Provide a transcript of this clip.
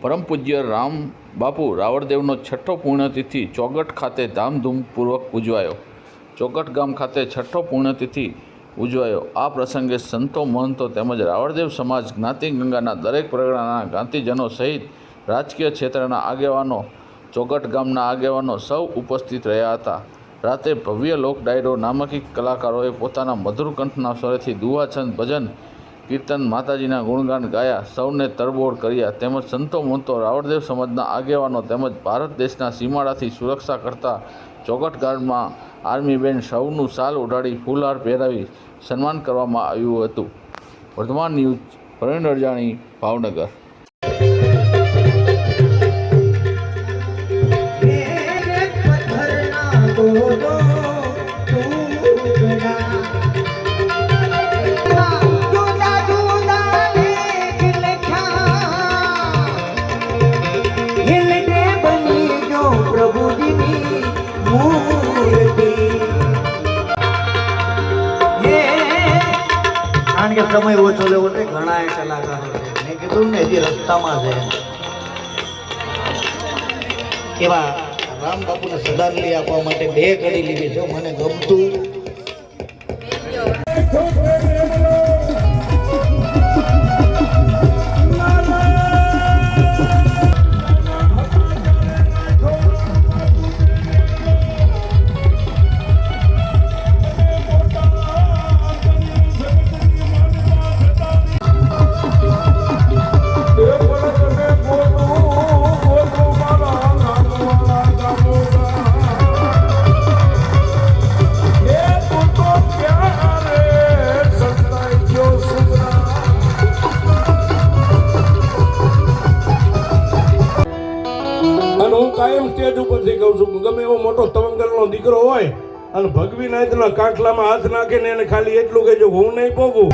પરમ પૂજ્ય રામ બાપુ રાવળદેવનો છઠ્ઠો પુણ્યતિથિ ચોગઠ ખાતે ધામધૂમપૂર્વક ઉજવાયો. ચોગઠ ગામ ખાતે છઠ્ઠો પુણ્યતિથિ ઉજવાયો. આ પ્રસંગે સંતો, મહંતો તેમજ રાવળદેવ સમાજ, જ્ઞાતિ ગંગાના દરેક પ્રગણાના જ્ઞાતિજનો સહિત રાજકીય ક્ષેત્રના આગેવાનો ચોગઠ ગામના આગેવાનો સૌ ઉપસ્થિત રહ્યા હતા. રાતે ભવ્ય લોક ડાયરો નામાંકિત કલાકારોએ પોતાના મધુર કંઠના સ્વરેથી દુવાછંદ ભજન કીર્તન માતાજીના ગુણગાન ગાયા સૌને તરબોળ કર્યા તેમજ સંતો મંતો રાવળદેવ સમાજના આગેવાનો તેમજ ભારત દેશના સીમાડાથી સુરક્ષા કરતા ચોકટ ગાર્ડમાં આર્મી બેન્ડ સૌનું સાલ ઉડાડી ફૂલહાર પહેરાવી સન્માન કરવામાં આવ્યું હતું Vardhman news Pravin Arjani Bhavnagar Oh, oh, oh. કે સમય ઓછો લેવો છે ઘણા એ કલાકારો છે. મેં કીધું ને હજી રસ્તામાં છે. એવા રામ બાપુને શ્રદ્ધાંજલિ આપવા માટે બે ઘડી લીધી. છે મને ગમતું. કાયમ સ્ટેજ ઉપરથી કહું છું, ગમે એવો મોટો તવંગલનો દીકરો હોય, અને ભગવી નાયતના કાંઠલામાં હાથ નાખીને એને ખાલી એટલું કહેજો, હું નહીં પોગું